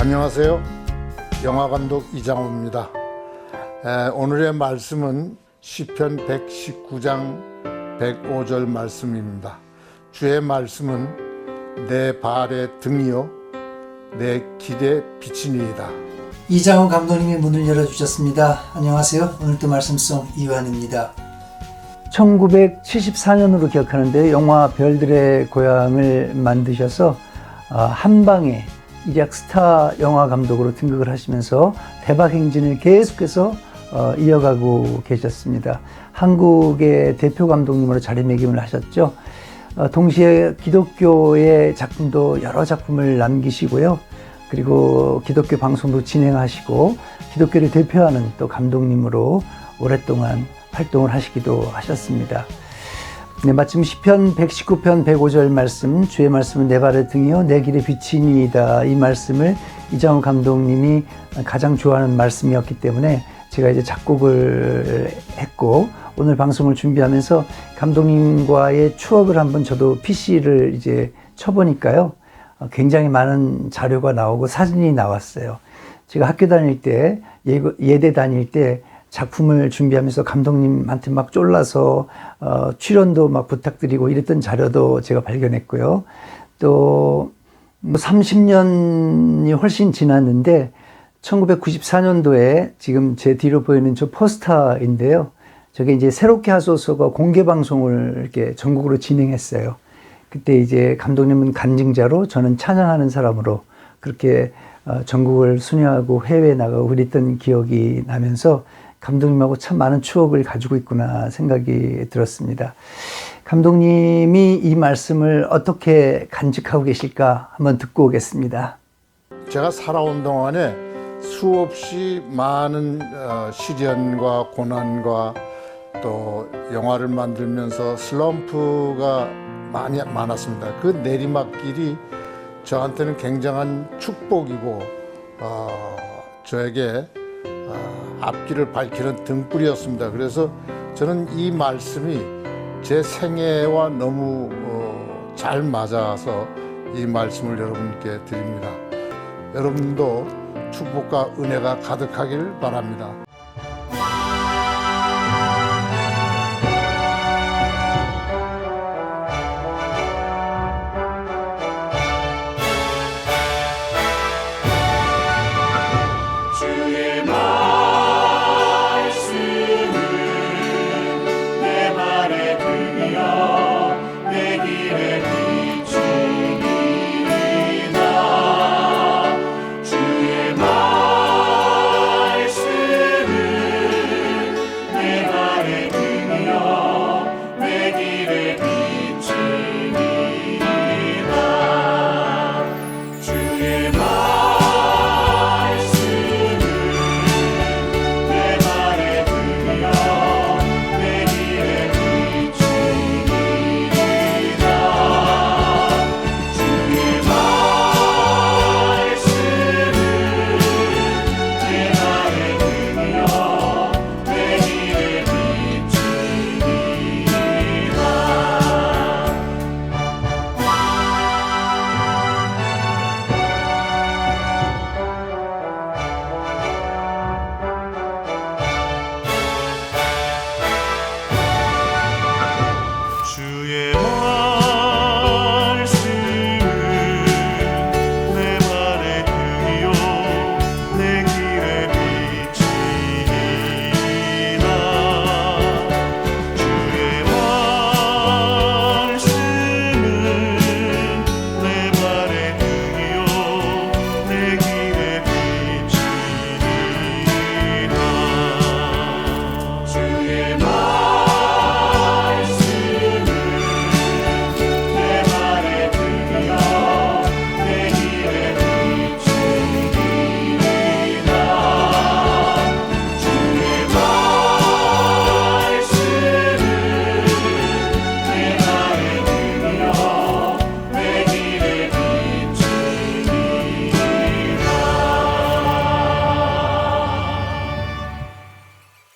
안녕하세요. 영화감독 이장호입니다. 에, 오늘의 말씀은 시편 119장 105절 말씀입니다. 주의 말씀은 내 발의 등이요 내 길의 빛이니이다. 이장호 감독님이 문을 열어주셨습니다. 안녕하세요. 오늘도 말씀송 이완입니다. 1974년으로 기억하는데 영화 별들의 고향을 만드셔서 어, 한방에 일약 스타 영화 감독으로 등극을 하시면서 대박 행진을 계속해서 어, 이어가고 계셨습니다. 한국의 대표 감독님으로 자리매김을 하셨죠. 어, 동시에 기독교의 작품도 여러 작품을 남기시고요. 그리고 기독교 방송도 진행하시고 기독교를 대표하는 또 감독님으로 오랫동안 활동을 하시기도 하셨습니다. 네, 마침 시편 119편 105절 말씀 주의 말씀은 내 발의 등이요 내 길의 빛이니이다 이 말씀을 이장우 감독님이 가장 좋아하는 말씀이었기 때문에 제가 이제 작곡을 했고 오늘 방송을 준비하면서 감독님과의 추억을 한번 저도 PC를 이제 쳐보니까요 어, 굉장히 많은 자료가 나오고 사진이 나왔어요. 제가 학교 다닐 때 예- 예대 다닐 때 작품을 준비하면서 감독님한테 막 쫄라서 어, 출연도 막 부탁드리고 이랬던 자료도 제가 발견했고요. 또 30년이 훨씬 지났는데 1994년도에 지금 제 뒤로 보이는 저 포스터인데요. 저게 이제 새롭게 하소서가 공개 방송을 이렇게 전국으로 진행했어요. 그때 이제 감독님은 간증자로 저는 찬양하는 사람으로 그렇게 어, 전국을 순회하고 해외에 나가고 그랬던 기억이 나면서 감독님하고 참 많은 추억을 가지고 있구나 생각이 들었습니다. 감독님이 이 말씀을 어떻게 간직하고 계실까 한번 듣고 오겠습니다. 제가 살아온 동안에 수없이 많은 어, 시련과 고난과 또 영화를 만들면서 슬럼프가 많이 많았습니다. 그 내리막길이 저한테는 굉장한 축복이고 어, 저에게 어, 앞길을 밝히는 등불이었습니다. 그래서 저는 이 말씀이 제 생애와 너무 어, 잘 맞아서 이 말씀을 여러분께 드립니다. 여러분도 축복과 은혜가 가득하길 바랍니다.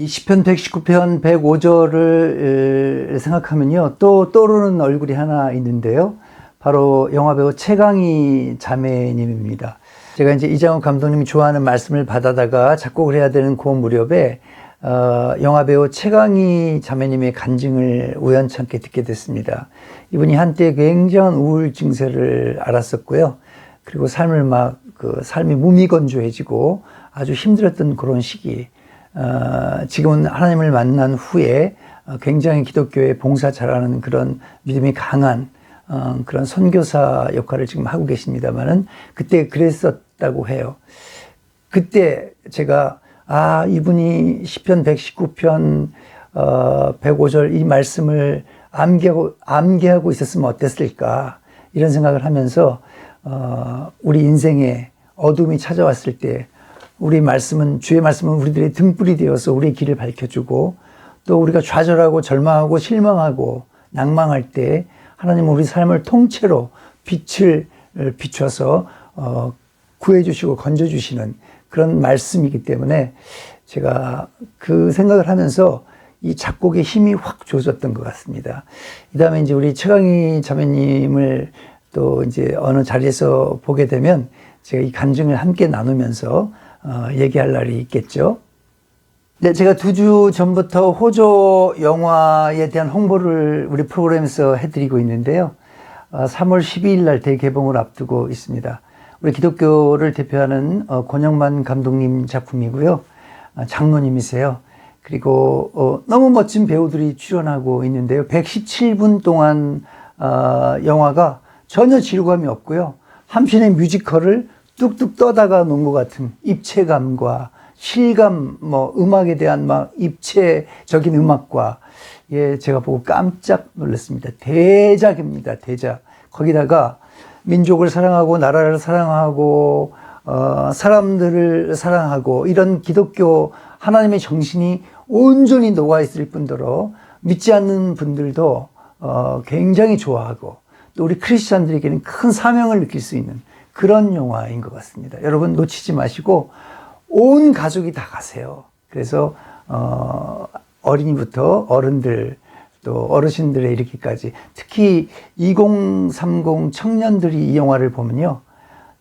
이 시편 119편 105절을 생각하면요. 또 떠오르는 얼굴이 하나 있는데요. 바로 영화배우 최강희 자매님입니다. 제가 이제 이장욱 감독님이 좋아하는 말씀을 받아다가 작곡을 해야 되는 그 무렵에 어, 영화배우 최강희 자매님의 간증을 우연찮게 듣게 됐습니다. 이분이 한때 굉장한 우울 증세를 앓았었고요. 그리고 삶을 막 그 삶이 무미건조해지고 아주 힘들었던 그런 시기. 어, 지금은 하나님을 만난 후에 어, 굉장히 기독교에 봉사 잘하는 그런 믿음이 강한 어, 그런 선교사 역할을 지금 하고 계십니다만은 그때 그랬었다고 해요. 그때 제가 아 이분이 시편 119편 어, 105절 이 말씀을 암기하고 암기하고 있었으면 어땠을까 이런 생각을 하면서 어, 우리 인생에 어둠이 찾아왔을 때 우리 말씀은 주의 말씀은 우리들의 등불이 되어서 우리의 길을 밝혀주고 또 우리가 좌절하고 절망하고 실망하고 낭망할 때 하나님은 우리 삶을 통째로 빛을 비춰서 어, 구해주시고 건져주시는 그런 말씀이기 때문에 제가 그 생각을 하면서 이 작곡에 힘이 확 주어졌던 것 같습니다. 이 다음에 이제 우리 최강희 자매님을 또 이제 어느 자리에서 보게 되면 제가 이 간증을 함께 나누면서 어, 얘기할 날이 있겠죠. 네, 제가 두 주 전부터 호조 영화에 대한 홍보를 우리 프로그램에서 해드리고 있는데요. 어, 3월 12일 날 대개봉을 앞두고 있습니다. 우리 기독교를 대표하는 어, 권영만 감독님 작품이고요. 어, 장로님이세요. 그리고 어, 너무 멋진 배우들이 출연하고 있는데요. 117분 동안 어, 영화가 전혀 질감이 없고요. 함신의 뮤지컬을 뚝뚝 떠다가 놓은 것 같은 입체감과 실감, 뭐 음악에 대한 막 입체적인 음악과 예, 제가 보고 깜짝 놀랐습니다. 대작입니다. 대작. 거기다가 민족을 사랑하고 나라를 사랑하고 어, 사람들을 사랑하고 이런 기독교 하나님의 정신이 온전히 녹아 있을 뿐더러 믿지 않는 분들도 어, 굉장히 좋아하고 또 우리 크리스찬들에게는 큰 사명을 느낄 수 있는 그런 영화인 것 같습니다. 여러분 놓치지 마시고 온 가족이 다 가세요. 그래서 어, 어린이부터 어른들 또 어르신들에 이르기까지 특히 2030 청년들이 이 영화를 보면요.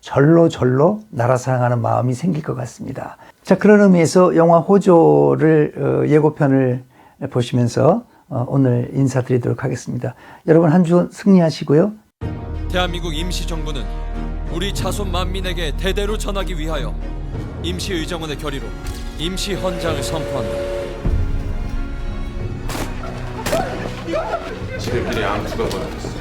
절로 절로 나라 사랑하는 마음이 생길 것 같습니다. 자, 그런 의미에서 영화 호조를 어, 예고편을 보시면서 어, 오늘 인사드리도록 하겠습니다. 여러분 한 주 승리하시고요. 대한민국 임시정부는 우리 자손 만민에게 대대로 전하기 위하여 임시의정원의 결의로 임시헌장을 선포한다. 지들끼리 암투가 벌어졌어.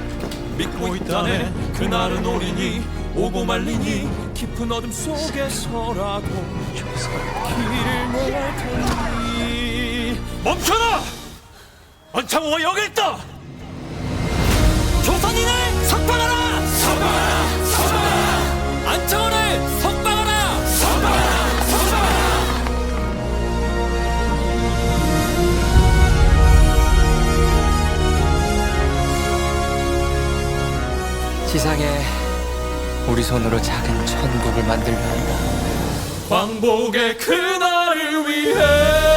믿고 있다네 그날은 오리니 오고 말리니 깊은 어둠 속에서라도 길을 테니 멈춰라! 원창호가 여기 있다! 조선인을 석방하라! 석방 하라! 석방하라! 석방하라! 석방하라! 석방하라! 지상에 우리 손으로 작은 천국을 만들려 한다. 광복의 그날을 위해